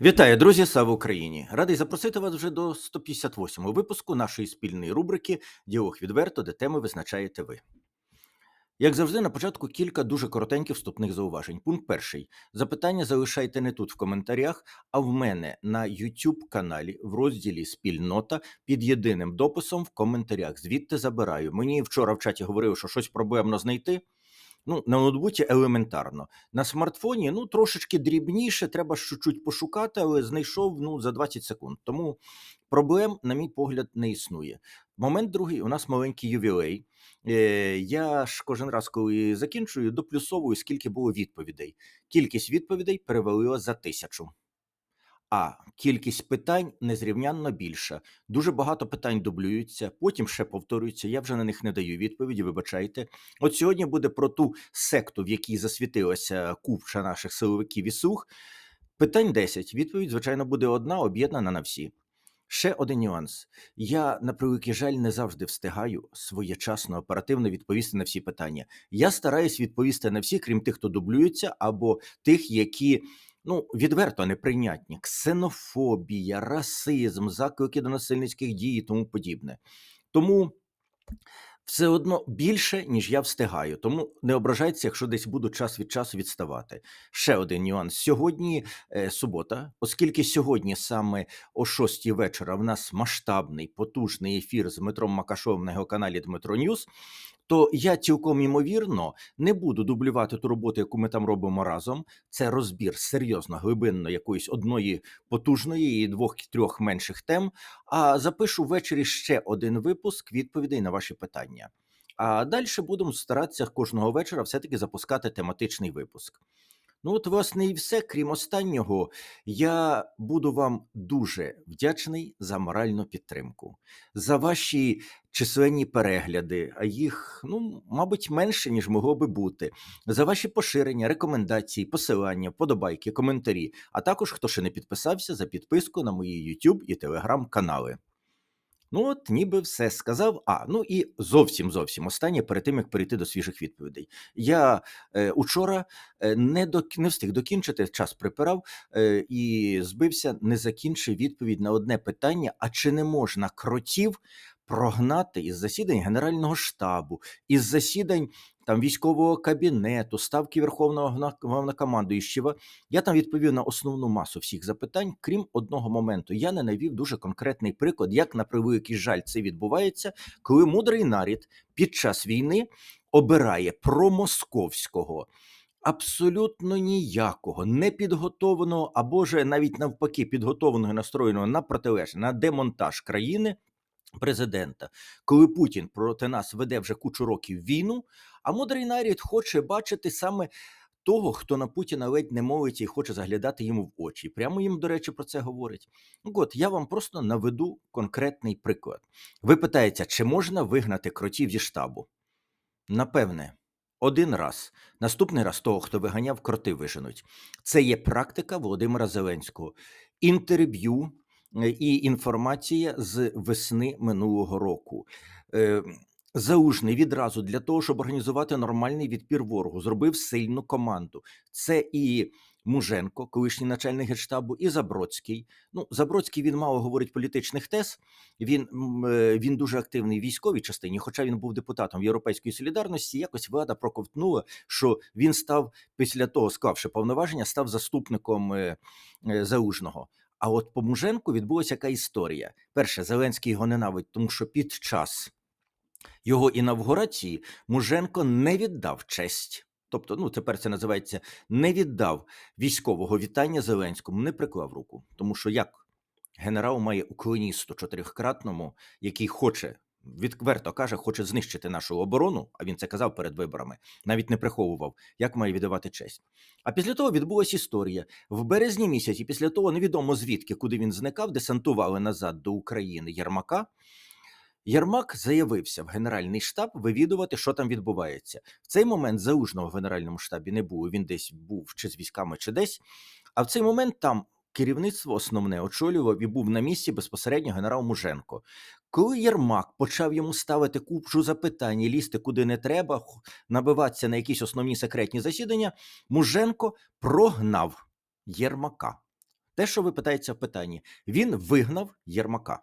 Вітаю, друзі! Слава Україні! Радий запросити вас вже до 158-го випуску нашої спільної рубрики Діалог відверто, де теми визначаєте ви. Як завжди, на початку кілька дуже коротеньких вступних зауважень. Пункт перший. Запитання залишайте не тут в коментарях, а в мене на YouTube каналі в розділі Спільнота під єдиним дописом в коментарях. Звідти забираю. Мені вчора в чаті говорили, що щось проблемно знайти. Ну, на ноутбуці елементарно. На смартфоні ну трошечки дрібніше, треба чуть-чуть пошукати, але знайшов ну за 20 секунд. Тому проблем, на мій погляд, не існує. Момент другий, у нас маленький ювілей. Е, Я ж кожен раз, коли закінчую, доплюсовую, скільки було відповідей. Кількість відповідей перевалила за тисячу. А кількість питань незрівнянно більша. Дуже багато питань дублюються, потім ще повторюються. Я вже на них не даю відповіді. Вибачайте. От сьогодні буде про ту секту, в якій засвітилася купча наших силовиків і слуг. Питань 10. Відповідь, звичайно, буде одна, об'єднана на всі. Ще один нюанс. Я, на превеликий жаль, не завжди встигаю своєчасно, оперативно відповісти на всі питання. Я стараюсь відповісти на всі, крім тих, хто дублюється, або тих, які ну відверто неприйнятні: ксенофобія, расизм, заклики до насильницьких дій і тому подібне. Тому все одно більше, ніж я встигаю. Тому не ображайтеся, якщо десь буду час від часу відставати. Ще один нюанс. Сьогодні е, субота, оскільки сьогодні саме о 6 вечора в нас масштабний потужний ефір з Дмитром Макашовим на його каналі Дмитро Ньюс, то я цілком імовірно не буду дублювати ту роботу, яку ми там робимо разом. Це розбір серйозно глибинно якоїсь одної потужної і двох-трьох менших тем. А запишу ввечері ще один випуск відповідей на ваші питання. А далі будемо старатися кожного вечора все-таки запускати тематичний випуск. Ну, от, власне, і все. Крім останнього, я буду вам дуже вдячний за моральну підтримку, за ваші численні перегляди, а їх, ну, мабуть, менше, ніж могло би бути, за ваші поширення, рекомендації, посилання, подобайки, коментарі, а також, хто ще не підписався, за підписку на мої YouTube і Telegram канали. Ну, от, ніби все сказав. А, ну і зовсім зовсім останнє перед тим, як перейти до свіжих відповідей. Я е, учора е, не до не встиг докінчити, час припирав е, і збився, не закінчив відповідь на одне питання: а чи не можна кротів прогнати із засідань Генерального штабу, із засідань там військового кабінету, ставки Верховного Головнокомандуючого. Я там відповів на основну масу всіх запитань, крім одного моменту. Я не навів дуже конкретний приклад, як на превеликий жаль це відбувається, коли мудрий нарід під час війни обирає промосковського. Абсолютно ніякого непідготованого або ж навіть навпаки підготованого настроєного на протилежне, на демонтаж країни президента, коли Путін проти нас веде вже кучу років війну, а мудрий нарід хоче бачити саме того, хто на Путіна ледь не молиться і хоче заглядати йому в очі. Прямо їм, до речі, про це говорить. Ну, От я вам просто наведу конкретний приклад. Ви питаєте, чи можна вигнати кротів зі штабу? Напевне. Один раз, наступний раз того, хто виганяв, кроти виженуть. Це є практика Володимира Зеленського. Інтерв'ю і інформація з весни минулого року. Е, Заужний відразу для того, щоб організувати нормальний відпір ворогу, зробив сильну команду. Це і Муженко, колишній начальник генштабу, і Забродський. Ну, Забродський він мало говорить політичних тез. Він, е, він дуже активний в військовій частині, хоча він був депутатом Європейської солідарності. Якось влада проковтнула, що він став після того, склавши повноваження, став заступником е, Заужного. А от по Муженку відбулася яка історія. Перше, Зеленський його ненавидить, тому що під час його інавгурації Муженко не віддав честь. Тобто, ну тепер це називається не віддав військового вітання Зеленському, не приклав руку. Тому що як генерал має уклоністу чотирьохкратному, який хоче. Відверто каже, хоче знищити нашу оборону, а він це казав перед виборами, навіть не приховував, як має віддавати честь. А після того відбулася історія. В березні місяці, після того невідомо звідки, куди він зникав, десантували назад до України Єрмака. Єрмак заявився в Генеральний штаб вивідувати, що там відбувається. В цей момент заужного в Генеральному штабі не було. Він десь був чи з військами, чи десь. А в цей момент там керівництво основне очолював і був на місці безпосередньо генерал Муженко. Коли Єрмак почав йому ставити купчу запитань, і лізти куди не треба, набиватися на якісь основні секретні засідання, Муженко прогнав Єрмака. Те, що ви питаєте в питанні, він вигнав Єрмака.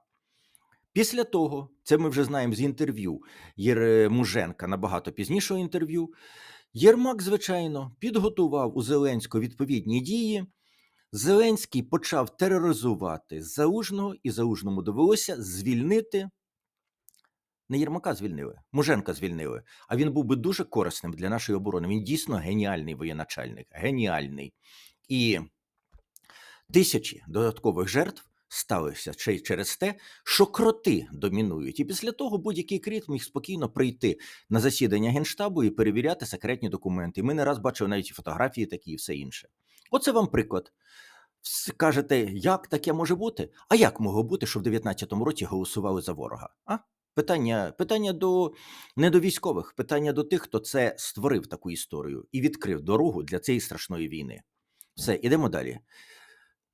Після того, це ми вже знаємо з інтерв'ю Єремуженка набагато пізнішого інтерв'ю. Єрмак, звичайно, підготував у Зеленського відповідні дії. Зеленський почав тероризувати Заужного, і Заужному довелося звільнити. Не Єрмака звільнили, Муженка звільнили. А він був би дуже корисним для нашої оборони. Він дійсно геніальний воєначальник, геніальний. І тисячі додаткових жертв сталися ще й через те, що кроти домінують. І після того будь-який кріт міг спокійно прийти на засідання генштабу і перевіряти секретні документи. Ми не раз бачили навіть фотографії такі і все інше. Оце вам приклад. Кажете, як таке може бути? А як могло бути, що в 19-му році голосували за ворога? А? Питання, питання до не до військових, питання до тих, хто це створив таку історію і відкрив дорогу для цієї страшної війни. Все, ідемо далі.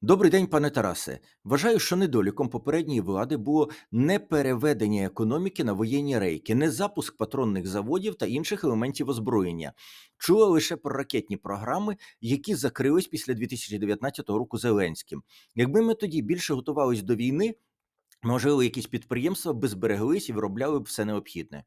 Добрий день, пане Тарасе. Вважаю, що недоліком попередньої влади було не переведення економіки на воєнні рейки, не запуск патронних заводів та інших елементів озброєння. Чула лише про ракетні програми, які закрились після 2019 року Зеленським. Якби ми тоді більше готувались до війни, можливо, якісь підприємства би збереглись і виробляли б все необхідне.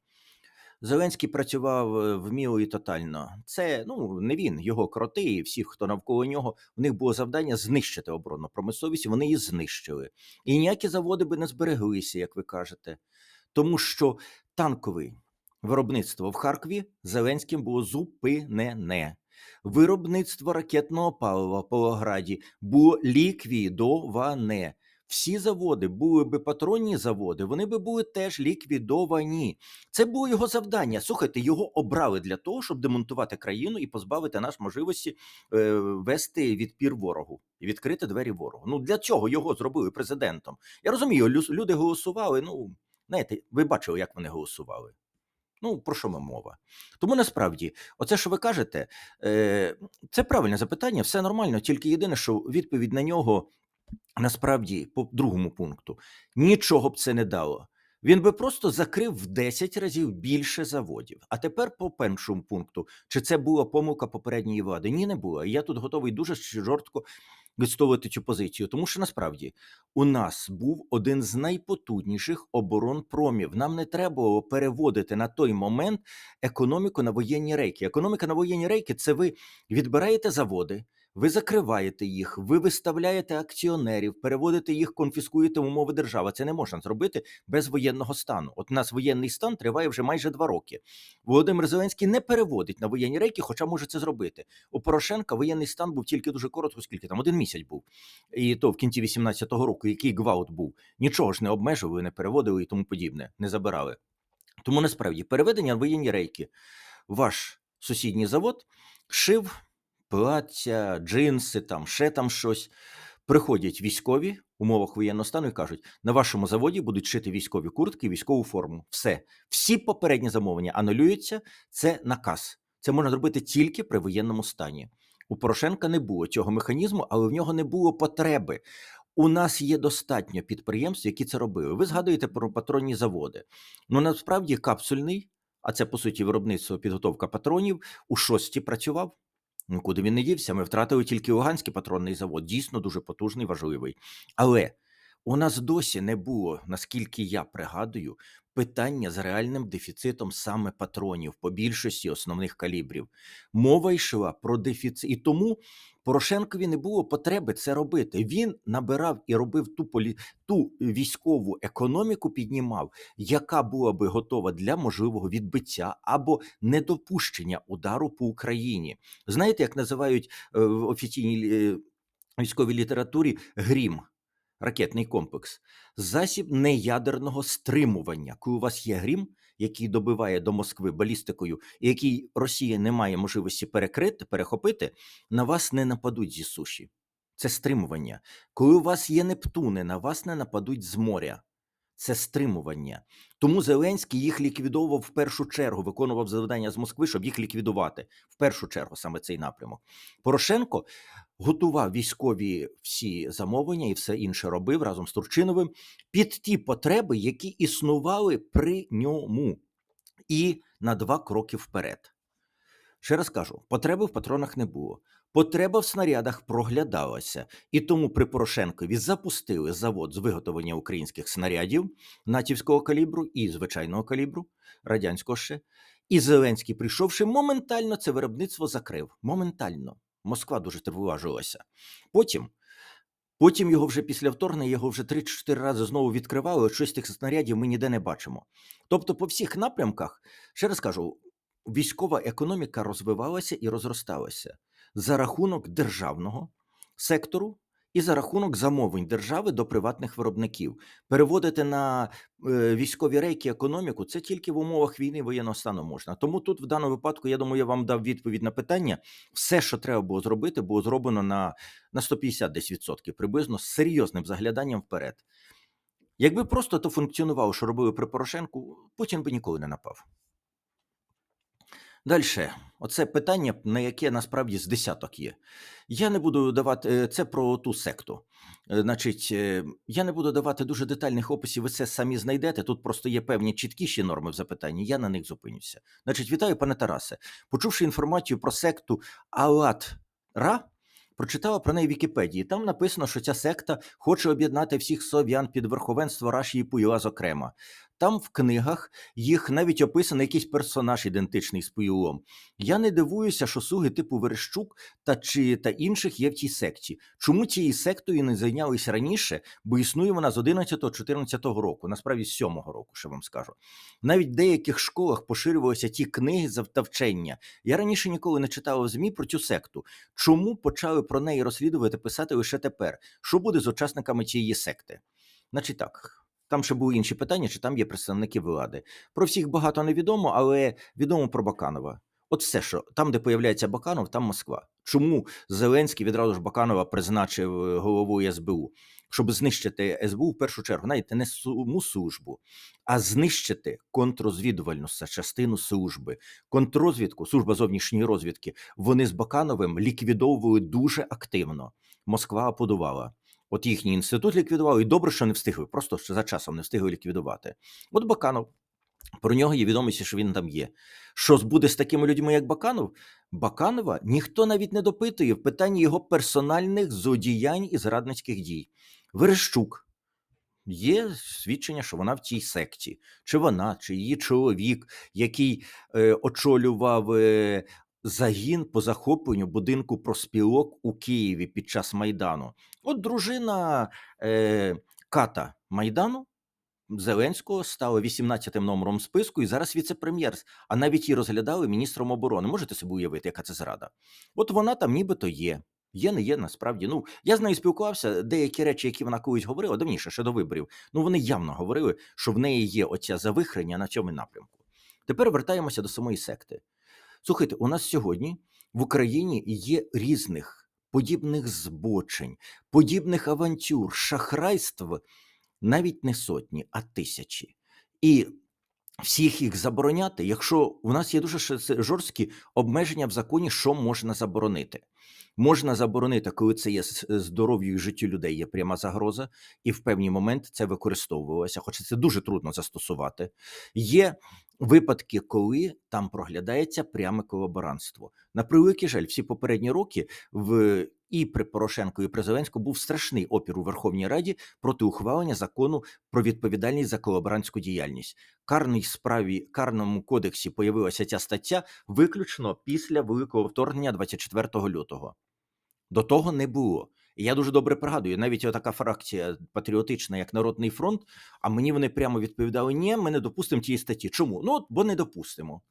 Зеленський працював е, вміло і тотально. Це ну не він, його кроти і всі, хто навколо нього. У них було завдання знищити оборонну промисловість. Вони її знищили. І ніякі заводи би не збереглися, як ви кажете, тому що танкове виробництво в Харкові Зеленським було зупинене. Виробництво ракетного палива в Павлограді було ліквідоване. Всі заводи були би патронні заводи, вони би були теж ліквідовані. Це було його завдання. Слухайте, його обрали для того, щоб демонтувати країну і позбавити нас можливості е, вести відпір ворогу і відкрити двері ворогу. Ну для цього його зробили президентом. Я розумію, лю- люди голосували. Ну знаєте, ви бачили, як вони голосували. Ну, про що ми мова? Тому насправді, оце, що ви кажете, е, це правильне запитання, все нормально, тільки єдине, що відповідь на нього насправді по другому пункту нічого б це не дало. Він би просто закрив в 10 разів більше заводів. А тепер по першому пункту, чи це була помилка попередньої влади? Ні, не було. І я тут готовий дуже жорстко відстоювати цю позицію, тому що насправді у нас був один з найпотужніших оборонпромів. Нам не треба було переводити на той момент економіку на воєнні рейки. Економіка на воєнні рейки це ви відбираєте заводи. Ви закриваєте їх, ви виставляєте акціонерів, переводите їх, конфіскуєте умови держави. Це не можна зробити без воєнного стану. От у нас воєнний стан триває вже майже два роки. Володимир Зеленський не переводить на воєнні рейки, хоча може це зробити. У Порошенка воєнний стан був тільки дуже коротко, скільки там один місяць був, і то в кінці 18-го року, який гвалт був, нічого ж не обмежували, не переводили і тому подібне, не забирали. Тому насправді переведення на воєнні рейки. Ваш сусідній завод шив плаття, джинси, там ще там щось. Приходять військові в умовах воєнного стану і кажуть: на вашому заводі будуть шити військові куртки, військову форму. Все, всі попередні замовлення анулюються. Це наказ. Це можна зробити тільки при воєнному стані. У Порошенка не було цього механізму, але в нього не було потреби. У нас є достатньо підприємств, які це робили. Ви згадуєте про патронні заводи. Ну насправді капсульний, а це по суті виробництво підготовка патронів у шості працював. Ну, куди він не дівся? Ми втратили тільки Луганський патронний завод, дійсно дуже потужний, важливий. Але у нас досі не було, наскільки я пригадую, питання з реальним дефіцитом саме патронів по більшості основних калібрів. Мова йшла про дефіцит. І тому Порошенкові не було потреби це робити. Він набирав і робив ту полі... ту військову економіку, піднімав, яка була би готова для можливого відбиття або недопущення удару по Україні. Знаєте, як називають е, в офіційній е, військовій літературі грім, ракетний комплекс, засіб неядерного стримування. Коли у вас є грім, який добиває до Москви балістикою, і який Росія не має можливості перекрити, перехопити, на вас не нападуть зі суші. Це стримування. Коли у вас є Нептуни, на вас не нападуть з моря. Це стримування. Тому Зеленський їх ліквідовував в першу чергу, виконував завдання з Москви, щоб їх ліквідувати. В першу чергу саме цей напрямок. Порошенко готував військові всі замовлення і все інше робив разом з Турчиновим під ті потреби, які існували при ньому, і на два кроки вперед. Ще раз кажу: потреби в патронах не було. Потреба в снарядах проглядалася, і тому при Порошенкові запустили завод з виготовлення українських снарядів натівського калібру і звичайного калібру, радянського ще. І Зеленський, прийшовши, моментально це виробництво закрив. Моментально. Москва дуже тривожилася. Потім, потім його вже після вторгнення його вже 3-4 рази знову відкривали. Щось тих снарядів ми ніде не бачимо. Тобто, по всіх напрямках, ще раз кажу, військова економіка розвивалася і розросталася за рахунок державного сектору і за рахунок замовлень держави до приватних виробників. Переводити на е, військові рейки економіку це тільки в умовах війни воєнного стану можна. Тому тут, в даному випадку, я думаю, я вам дав відповідь на питання. Все, що треба було зробити, було зроблено на, на 150 десь відсотків, приблизно з серйозним загляданням вперед. Якби просто то функціонувало, що робили при Порошенку, Путін би ніколи не напав. Далі, оце питання, на яке насправді з десяток є. Я не буду давати е, це про ту секту. Е, Значить, е, я не буду давати дуже детальних описів, ви це самі знайдете. Тут просто є певні чіткіші норми в запитанні, я на них зупинюся. Значить, вітаю, пане Тарасе. Почувши інформацію про секту Алат-Ра, прочитала про неї в Вікіпедії. Там написано, що ця секта хоче об'єднати всіх слов'ян під верховенство Раші і Пуйла, зокрема. Там в книгах їх навіть описаний якийсь персонаж ідентичний з Пуйлом. Я не дивуюся, що слуги типу Верещук та чи та інших є в тій секті. Чому цією сектою не зайнялися раніше? Бо існує вона з 11-14 року, насправді з 7-го року, що вам скажу. Навіть в деяких школах поширювалися ті книги за та вчення. Я раніше ніколи не читала в ЗМІ про цю секту. Чому почали про неї розслідувати писати лише тепер? Що буде з учасниками цієї секти? Значить так. Там ще були інші питання, чи там є представники влади. Про всіх багато невідомо, але відомо про Баканова. От все, що там, де появляється Баканов, там Москва. Чому Зеленський відразу ж Баканова призначив е, головою СБУ? Щоб знищити СБУ в першу чергу, навіть не саму службу, а знищити контррозвідувальну частину служби. Контррозвідку, служба зовнішньої розвідки, вони з Бакановим ліквідовували дуже активно. Москва аплодувала. От їхній інститут ліквідував, і добре, що не встигли, просто що за часом не встигли ліквідувати. От Баканов. Про нього є відомість, що він там є. Що буде з такими людьми, як Баканов? Баканова ніхто навіть не допитує в питанні його персональних злодіянь і зрадницьких дій. Верещук. Є свідчення, що вона в цій секті, чи вона, чи її чоловік, який е, очолював е, загін по захопленню будинку проспілок у Києві під час Майдану. От дружина е, Ката Майдану Зеленського стала 18-тим номером списку і зараз віце-прем'єр. А навіть її розглядали міністром оборони. Можете собі уявити, яка це зрада? От вона там нібито є. Є, не є, насправді. Ну, я з нею спілкувався. Деякі речі, які вона колись говорила, давніше, ще до виборів. Ну, вони явно говорили, що в неї є оця завихрення на цьому напрямку. Тепер вертаємося до самої секти. Слухайте, у нас сьогодні в Україні є різних подібних збочень, подібних авантюр, шахрайств навіть не сотні, а тисячі. І всіх їх забороняти, якщо у нас є дуже жорсткі обмеження в законі, що можна заборонити. Можна заборонити, коли це є здоров'ю і життю людей, є пряма загроза, і в певний момент це використовувалося, хоча це дуже трудно застосувати. Є випадки, коли там проглядається пряме колаборантство. На превеликий жаль, всі попередні роки в і при Порошенку, і при Зеленському був страшний опір у Верховній Раді проти ухвалення закону про відповідальність за колаборантську діяльність. Карній справі карному кодексі появилася ця стаття виключно після великого вторгнення 24 лютого. До того не було. Я дуже добре пригадую, навіть така фракція патріотична, як Народний фронт, а мені вони прямо відповідали: ні, ми не допустимо тієї статті. Чому? Ну, бо не допустимо.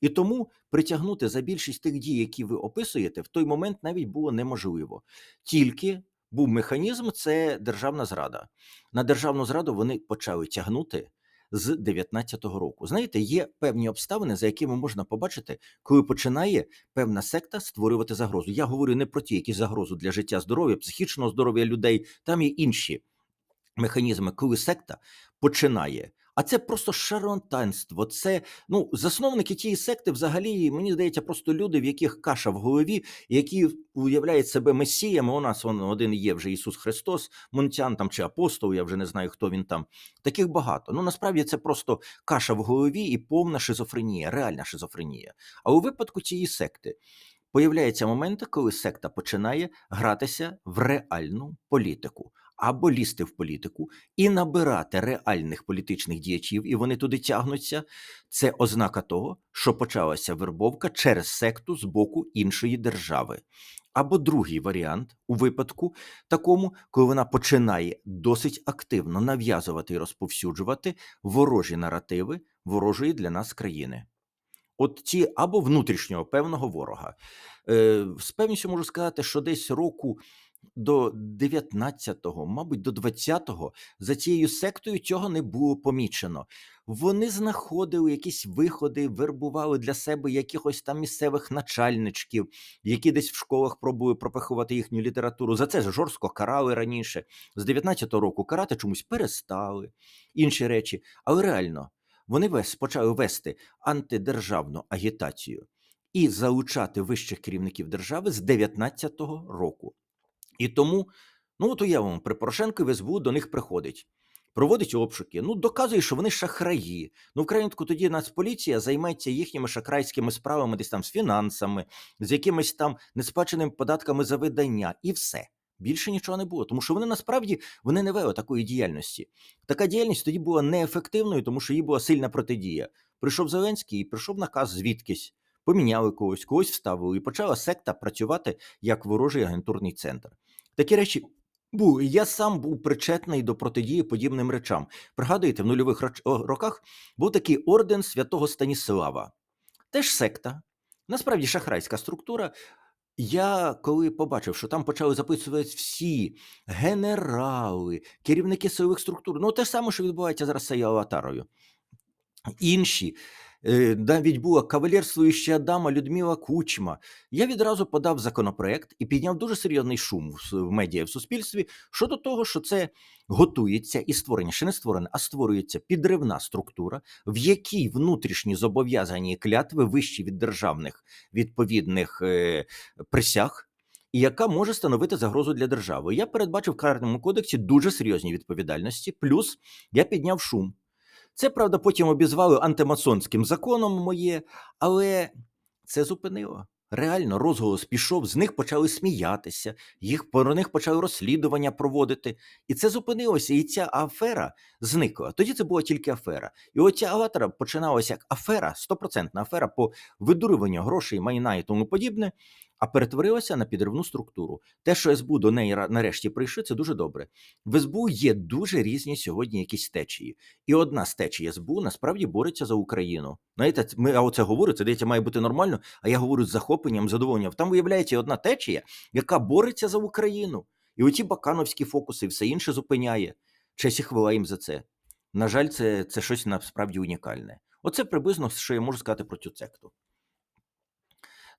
І тому притягнути за більшість тих дій, які ви описуєте, в той момент навіть було неможливо. Тільки був механізм це державна зрада. На державну зраду вони почали тягнути з 19-го року. Знаєте, є певні обставини, за якими можна побачити, коли починає певна секта створювати загрозу. Я говорю не про ті, які загрозу для життя, здоров'я, психічного здоров'я людей. Там є інші механізми, коли секта починає. А це просто шарлатанство. Це ну засновники тієї секти, взагалі, мені здається, просто люди, в яких каша в голові, які уявляють себе месіями. У нас он один є вже Ісус Христос, Монтян там чи апостол, я вже не знаю, хто він там. Таких багато. Ну насправді це просто каша в голові і повна шизофренія, реальна шизофренія. А у випадку цієї секти появляються моменти, коли секта починає гратися в реальну політику або лізти в політику і набирати реальних політичних діячів, і вони туди тягнуться. Це ознака того, що почалася вербовка через секту з боку іншої держави. Або другий варіант у випадку такому, коли вона починає досить активно нав'язувати і розповсюджувати ворожі наративи ворожої для нас країни. От ці або внутрішнього певного ворога. Е, з певністю можу сказати, що десь року до 19-го, мабуть, до 20-го за цією сектою цього не було помічено. Вони знаходили якісь виходи, вербували для себе якихось там місцевих начальничків, які десь в школах пробували пропихувати їхню літературу. За це ж жорстко карали раніше. З 19-го року карати чомусь перестали інші речі. Але реально вони вес, почали вести антидержавну агітацію і залучати вищих керівників держави з 19-го року. І тому, ну от уявимо, при Порошенкові СБУ до них приходить, проводить обшуки, ну доказує, що вони шахраї. Ну, в країнку тоді Нацполіція займеться їхніми шахрайськими справами, десь там з фінансами, з якимись там несплаченими податками за видання, і все. Більше нічого не було, тому що вони насправді вони не вели такої діяльності. Така діяльність тоді була неефективною, тому що їй була сильна протидія. Прийшов Зеленський і прийшов наказ звідкись, поміняли когось, когось вставили, і почала секта працювати як ворожий агентурний центр. Такі речі були. Я сам був причетний до протидії подібним речам. Пригадуєте, в нульових роках був такий орден святого Станіслава. Теж секта, насправді шахрайська структура. Я коли побачив, що там почали записувати всі генерали, керівники силових структур, ну те ж саме, що відбувається зараз з аватарою. Інші. Навіть була кавалерствуюча дама Людмила Кучма. Я відразу подав законопроект і підняв дуже серйозний шум в с- в медіа в суспільстві щодо того, що це готується і створення, ще не створене, а створюється підривна структура, в якій внутрішні зобов'язані клятви вищі від державних відповідних е, присяг. І яка може становити загрозу для держави. Я передбачив в карному кодексі дуже серйозні відповідальності. Плюс я підняв шум. Це правда потім обізвали антимасонським законом моє, але це зупинило. Реально, розголос пішов, з них почали сміятися, їх про них почали розслідування проводити. І це зупинилося. І ця афера зникла. Тоді це була тільки афера. І оця аватара починалася як афера, стопроцентна афера по видурюванню грошей, майна і тому подібне, а перетворилася на підривну структуру. Те, що СБУ до неї нарешті прийшли, це дуже добре. В СБУ є дуже різні сьогодні якісь течії. І одна з течій СБУ насправді бореться за Україну. Знаєте, ми а оце говорю, це здається, має бути нормально. А я говорю з захопленням, задоволенням. Там виявляється одна течія, яка бореться за Україну. І оті бакановські фокуси, і все інше зупиняє. Честь і хвала їм за це. На жаль, це, це щось насправді унікальне. Оце приблизно, що я можу сказати про цю секту.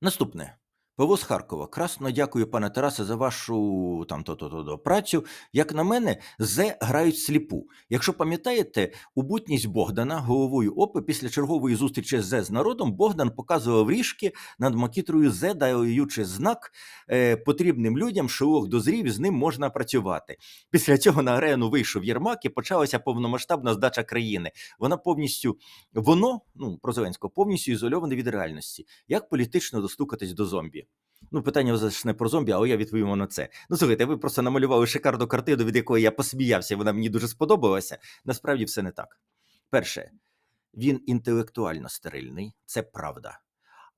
Наступне. Павло з Харкова. Красно дякую, пане Тарасе, за вашу там то-то-то працю. Як на мене, Зе грають сліпу. Якщо пам'ятаєте, у бутність Богдана головою ОПИ після чергової зустрічі з Зе з народом Богдан показував ріжки над макітрою Зе, даючи знак е, потрібним людям, що ох дозрів, з ним можна працювати. Після цього на арену вийшов Єрмак і почалася повномасштабна здача країни. Вона повністю воно, ну про Зеленського, повністю ізольоване від реальності. Як політично достукатись до зомбі? Ну, питання ж не про зомбі, але я відповім на це. Ну, слухайте, ви просто намалювали шикарну картину, від якої я посміявся, вона мені дуже сподобалася. Насправді все не так. Перше, він інтелектуально стерильний, це правда.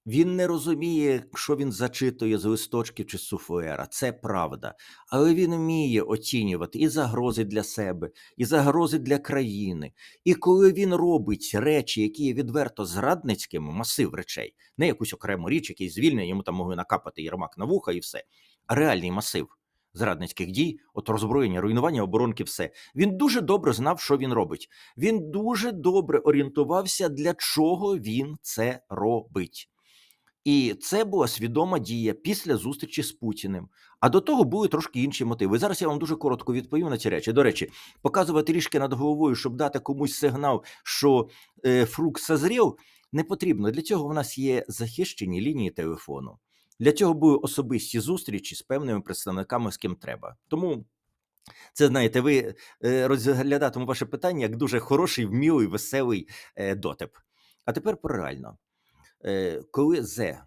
Він не розуміє, що він зачитує з листочків чи суфлера, це правда. Але він вміє оцінювати і загрози для себе, і загрози для країни. І коли він робить речі, які є відверто зрадницькими, масив речей, не якусь окрему річ, якийсь звільнення, йому там могли накапати єрмак на вуха і все, а реальний масив зрадницьких дій, от роззброєння, руйнування оборонки, все. Він дуже добре знав, що він робить. Він дуже добре орієнтувався, для чого він це робить. І це була свідома дія після зустрічі з Путіним. А до того були трошки інші мотиви. Зараз я вам дуже коротко відповім на ці речі. До речі, показувати ріжки над головою, щоб дати комусь сигнал, що е, фрукт созрів, не потрібно. Для цього в нас є захищені лінії телефону. Для цього були особисті зустрічі з певними представниками, з ким треба. Тому це знаєте, ви е, розглядатиму ваше питання як дуже хороший, вмілий, веселий е, дотип. А тепер про реально. Е, коли Зе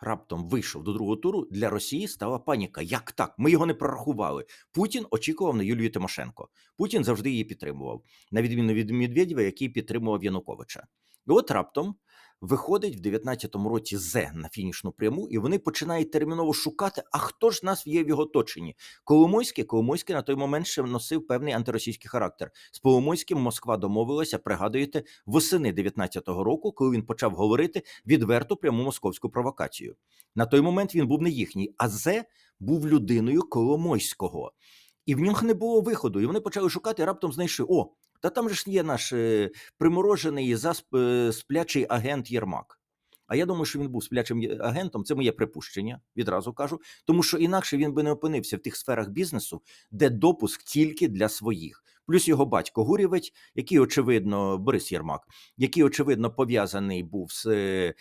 раптом вийшов до другого туру, для Росії стала паніка. Як так? Ми його не прорахували. Путін очікував на Юлію Тимошенко. Путін завжди її підтримував, на відміну від Медведєва, який підтримував Януковича. І от раптом виходить в 19-му році Зе на фінішну пряму, і вони починають терміново шукати, а хто ж нас є в його оточенні. Коломойський, Коломойський на той момент ще носив певний антиросійський характер. З Коломойським Москва домовилася, пригадуєте, восени 19-го року, коли він почав говорити відверту пряму московську провокацію. На той момент він був не їхній, а Зе був людиною Коломойського. І в нього не було виходу. І вони почали шукати, і раптом знайшли: о, та там же ж є наш е, приморожений засп, е, сплячий агент Єрмак. А я думаю, що він був сплячим агентом. Це моє припущення, відразу кажу. Тому що інакше він би не опинився в тих сферах бізнесу, де допуск тільки для своїх. Плюс його батько Гурєвець, який очевидно Борис Єрмак, який очевидно пов'язаний був з е,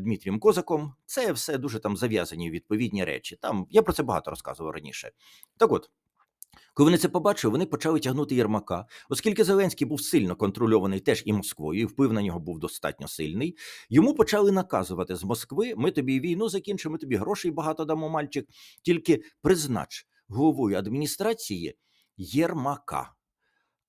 Дмитрієм Козаком. Це все дуже там зав'язані відповідні речі. Там я про це багато розказував раніше. Так от. Коли вони це побачили, вони почали тягнути Єрмака, оскільки Зеленський був сильно контрольований теж і Москвою, і вплив на нього був достатньо сильний. Йому почали наказувати з Москви: ми тобі війну закінчимо, ми тобі грошей багато дамо, мальчик. Тільки признач головою адміністрації Єрмака,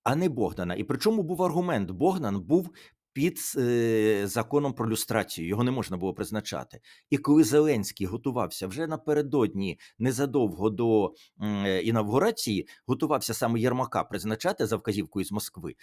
а не Богдана. І причому був аргумент: Богдан був під е, законом про люстрацію, його не можна було призначати. І коли Зеленський готувався вже напередодні, незадовго до е, інавгурації, готувався саме Єрмака призначати за вказівкою з Москви.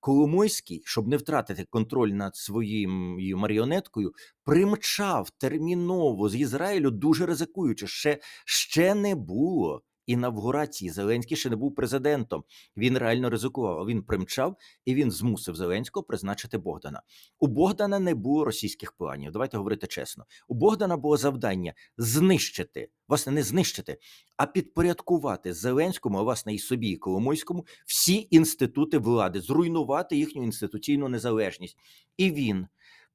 Коломойський, щоб не втратити контроль над своєю маріонеткою, примчав терміново з Ізраїлю, дуже ризикуючи. Ще, ще не було інавгурації. Зеленський ще не був президентом. Він реально ризикував. Він примчав і він змусив Зеленського призначити Богдана. У Богдана не було російських планів. Давайте говорити чесно. У Богдана було завдання знищити, власне, не знищити, а підпорядкувати Зеленському, а власне і собі, і Коломойському, всі інститути влади, зруйнувати їхню інституційну незалежність. І він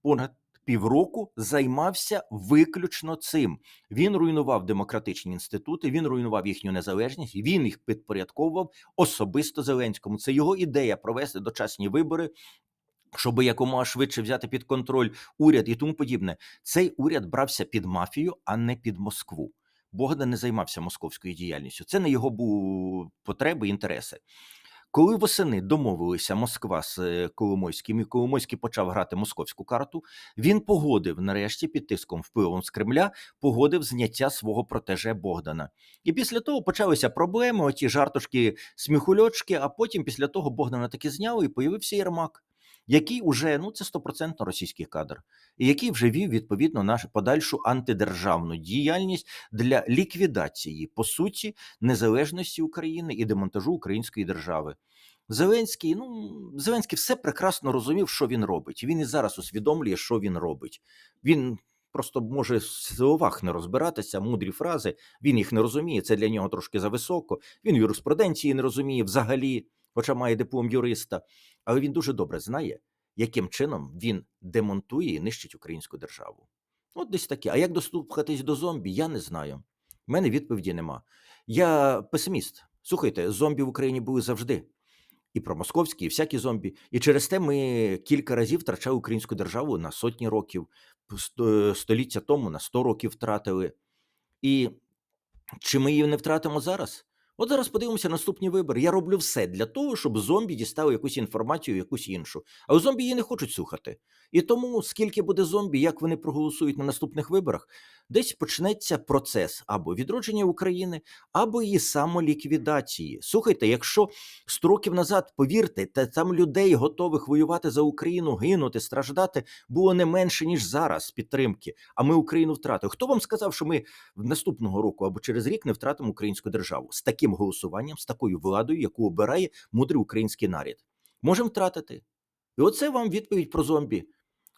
понад півроку займався виключно цим. Він руйнував демократичні інститути, він руйнував їхню незалежність, він їх підпорядковував особисто Зеленському. Це його ідея провести дочасні вибори. Щоб якомога швидше взяти під контроль уряд і тому подібне, цей уряд брався під мафію, а не під Москву. Богдан не займався московською діяльністю. Це не його був потреби, інтереси. Коли восени домовилися Москва з е, Коломойським, і Коломойський почав грати московську карту, він погодив нарешті під тиском впливом з Кремля, погодив зняття свого протеже Богдана. І після того почалися проблеми, оті жартушки, сміхульочки. А потім, після того, Богдана таки зняли і появився Єрмак, який уже ну це стопроцентно російський кадр, і який вже вів відповідно нашу подальшу антидержавну діяльність для ліквідації по суті незалежності України і демонтажу української держави. Зеленський, ну Зеленський все прекрасно розумів, що він робить. Він і зараз усвідомлює, що він робить. Він просто може в словах не розбиратися, мудрі фрази. Він їх не розуміє. Це для нього трошки зависоко. Він юриспруденції не розуміє взагалі, хоча має диплом юриста. Але він дуже добре знає, яким чином він демонтує і нищить українську державу. От десь таке. А як достукатись до зомбі, я не знаю. У мене відповіді нема. Я песиміст. Слухайте, зомбі в Україні були завжди. І промосковські, і всякі зомбі. І через те ми кілька разів втрачали українську державу на сотні років, сто- століття тому на 100 років втратили. І чи ми її не втратимо зараз? От зараз подивимося наступні вибори. Я роблю все для того, щоб зомбі дістали якусь інформацію, якусь іншу. Але зомбі її не хочуть слухати. І тому, скільки буде зомбі, як вони проголосують на наступних виборах, десь почнеться процес або відродження України, або її самоліквідації. Слухайте, якщо 100 років назад, повірте, та там людей готових воювати за Україну, гинути, страждати, було не менше, ніж зараз підтримки. А ми Україну втратили. Хто вам сказав, що ми наступного року або через рік не втратимо українську державу з таким голосуванням, з такою владою, яку обирає мудрий український нарід? Можемо втратити. І оце вам відповідь про зомбі.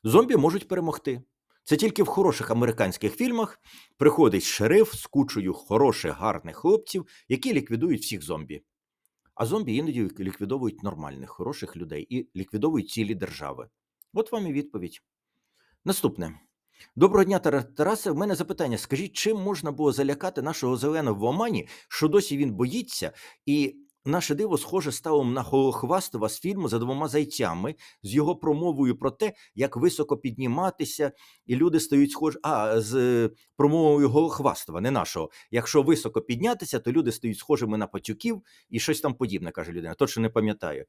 Зомбі можуть перемогти. Це тільки в хороших американських фільмах приходить шериф з кучою хороших, гарних хлопців, які ліквідують всіх зомбі. А зомбі іноді ліквідовують нормальних, хороших людей і ліквідовують цілі держави. От вам і відповідь. Наступне. Доброго дня, Тара- Тарасе. В мене запитання. Скажіть, чим можна було залякати нашого зеленого в Омані, що досі він боїться, і наше диво схоже стало на Голохвастова з фільму за двома зайцями з його промовою про те, як високо підніматися, і люди стають схожі. А з промовою Голохвастова, не нашого. Якщо високо піднятися, то люди стають схожими на пацюків і щось там подібне, каже людина. Точно не пам'ятаю.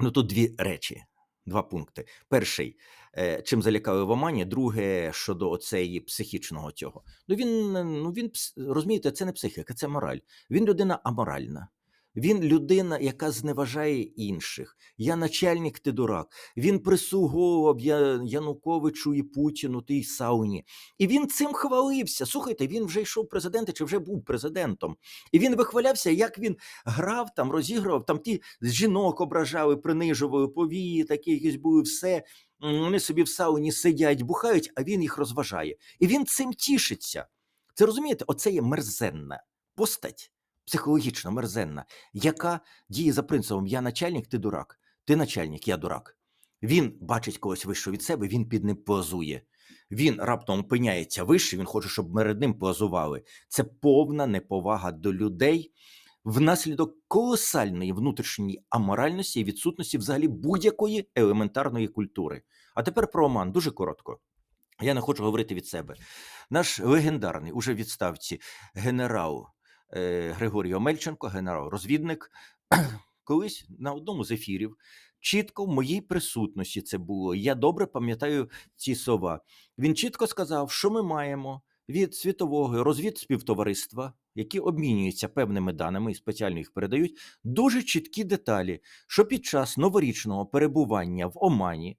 Ну тут дві речі, два пункти. Перший, е, чим залякали в Омані, друге щодо оцеї психічного цього. Ну він ну він розумієте, це не психіка, це мораль. Він людина аморальна. Він людина, яка зневажає інших. Я начальник, ти дурак. Він прислуговував Я- Януковичу і Путіну, тій сауні. І він цим хвалився. Слухайте, він вже йшов президентом чи вже був президентом. І він вихвалявся, як він грав там, розігрував там ті жінок ображали, принижували, повії, такі якісь були все. Вони собі в сауні сидять, бухають, а він їх розважає. І він цим тішиться. Це розумієте, оце є мерзенна постать, психологічно мерзенна, яка діє за принципом: я начальник, ти дурак, ти начальник, я дурак. Він бачить когось вищого від себе, він під ним позує. Він раптом опиняється вище, він хоче, щоб перед ним позували. Це повна неповага до людей внаслідок колосальної внутрішньої аморальності і відсутності взагалі будь-якої елементарної культури. А тепер про Оман дуже коротко. Я не хочу говорити від себе. Наш легендарний, уже відставці генерал Григорій Омельченко, генерал-розвідник, колись на одному з ефірів, чітко в моїй присутності це було. Я добре пам'ятаю ці слова. Він чітко сказав, що ми маємо від світового розвідспівтовариства, які обмінюються певними даними і спеціально їх передають, дуже чіткі деталі, що під час новорічного перебування в Омані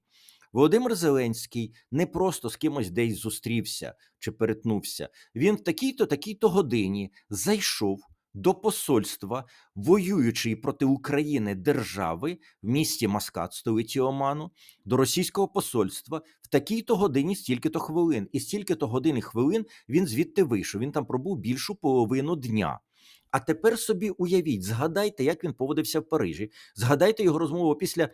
Володимир Зеленський не просто з кимось десь зустрівся чи перетнувся. Він в такій-то, такій-то годині зайшов до посольства воюючої проти України держави в місті Маскат, столиці Оману, до російського посольства в такій-то годині стільки-то хвилин. І стільки-то годин і хвилин він звідти вийшов. Він там пробув більшу половину дня. А тепер собі уявіть, згадайте, як він поводився в Парижі. Згадайте його розмову після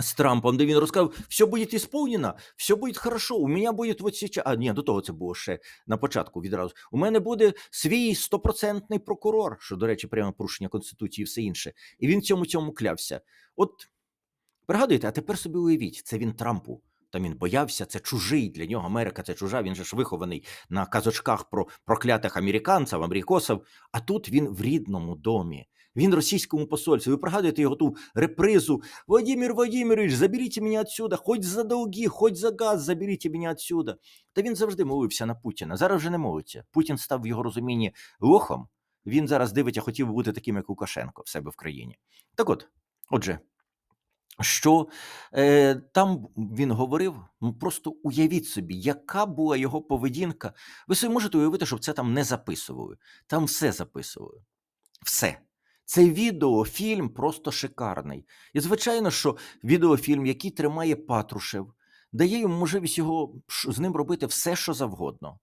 з Трампом, де він розказав, все буде ісполнено, все буде хорошо, у мене буде вот сейчас... А, ні, до того це було ще на початку відразу. У мене буде свій стопроцентний прокурор, що, до речі, прямо порушення Конституції і все інше. І він цьому цьому клявся. От пригадуєте, а тепер собі уявіть, це він Трампу. Там він боявся, це чужий для нього. Америка це чужа. Він же ж вихований на казочках про проклятих американців, америкосів. А тут він в рідному домі. Він російському посольстві. Ви пригадуєте його ту репризу Владимир Владимирович, заберіть мене отсюда, хоч за долги, хоч за газ, заберіть мене отсюда. Та він завжди молився на Путіна. Зараз вже не молиться. Путін став в його розумінні лохом. Він зараз дивиться, хотів бути таким, як Лукашенко в себе в країні. Так от, отже, що е, там він говорив, ну просто уявіть собі, яка була його поведінка. Ви собі можете уявити, щоб це там не записували. Там все записували. Все. Цей відеофільм просто шикарний. І звичайно, що відеофільм, який тримає Патрушев, дає йому можливість його з ним робити все, що завгодно.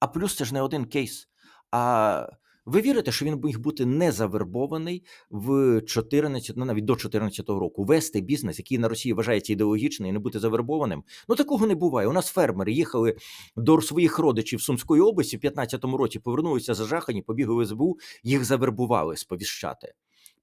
А плюс це ж не один кейс. А ви вірите, що він міг бути не завербований в 14, ну навіть до 14 року, вести бізнес, який на Росії вважається ідеологічним, і не бути завербованим? Ну такого не буває. У нас фермери їхали до своїх родичів Сумської області в 15-му році, повернулися зажахані, побігли в СБУ, їх завербували сповіщати.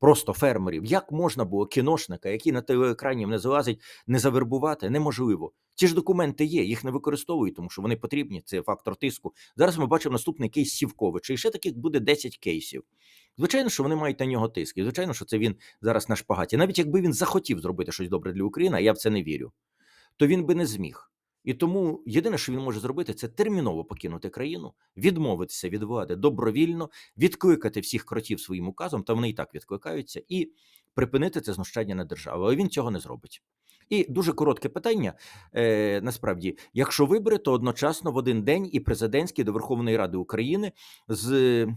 Просто фермерів. Як можна було кіношника, який на телеекрані не залазить, не завербувати? Неможливо. Ці ж документи є, їх не використовують, тому що вони потрібні. Це фактор тиску. Зараз ми бачимо наступний кейс Сівковича, і ще таких буде 10 кейсів. Звичайно, що вони мають на нього тиск. І звичайно, що це він зараз на шпагаті. Навіть якби він захотів зробити щось добре для України, а я в це не вірю, то він би не зміг. І тому єдине, що він може зробити, це терміново покинути країну, відмовитися від влади добровільно, відкликати всіх кротів своїм указом, та вони і так відкликаються, і припинити це знущання на державу. Але він цього не зробить. І дуже коротке питання. Е, насправді, якщо вибори, то одночасно в один день і президентський до Верховної Ради України з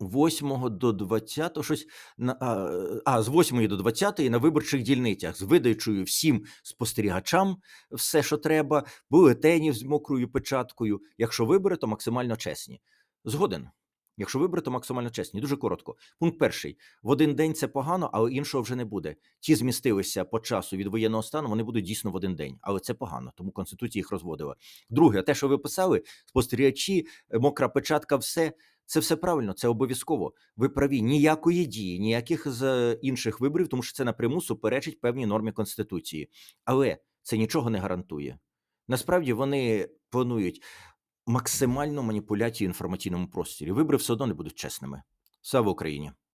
8 до 20, щось на а, а з 8 до 20 на виборчих дільницях з видачею всім спостерігачам все, що треба, бюлетенів з мокрою печаткою. Якщо вибори, то максимально чесні. Згоден. Якщо вибори, то максимально чесні. Дуже коротко. Пункт перший: в один день це погано, але іншого вже не буде. Ті змістилися по часу від воєнного стану, вони будуть дійсно в один день, але це погано, тому конституція їх розводила. Друге, те, що ви писали, спостерігачі, мокра печатка, все Це все правильно, це обов'язково. Ви праві, ніякої дії, ніяких з інших виборів, тому що це напряму суперечить певній нормі Конституції. Але це нічого не гарантує. Насправді вони планують максимальну маніпуляцію інформаційному просторі. Вибори все одно не будуть чесними. Слава Україні!